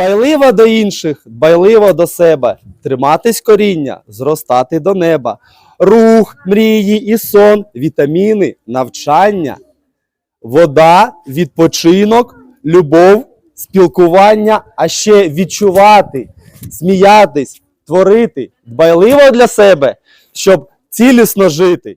Дбайливо до інших, дбайливо до себе, триматись коріння, зростати до неба. Рух, мрії і сон, вітаміни, навчання, вода, відпочинок, любов, спілкування, а ще відчувати, сміятись, творити, дбайливо для себе, щоб цілісно жити.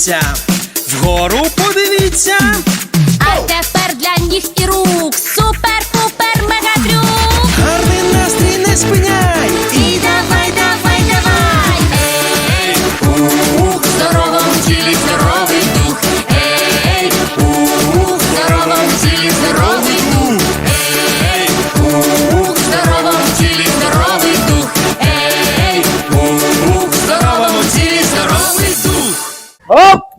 посміхніться. Вгору подивіться.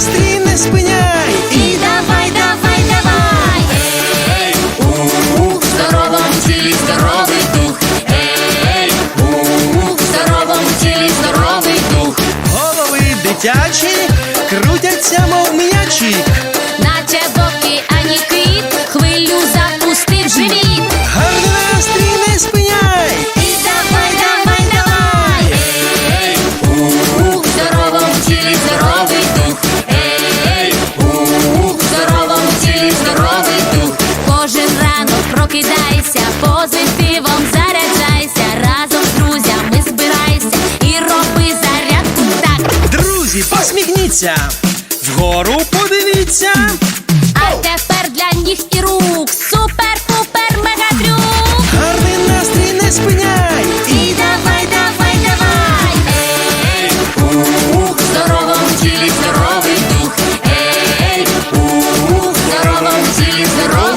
Настрій не спиняй. І давай, давай, давай. Ей, ух, в здоровому тілі здоровий дух. Ей, ух, в здоровому тілі здоровий дух. Голови дитячі крутяться, мов м'ячик. Наче в океані позитивом заряджайся, разом з друзями збирайся і роби зарядку так. Друзі, посміхніться, вгору подивіться. А тепер для ніг і рук. Супер, супер, мегатрюк. Гарний настрій не спиняй. І давай, давай, давай. Ей, ух, в здоровому тілі здоровий дух. Ей, ух, в здоровому тілі здоровий.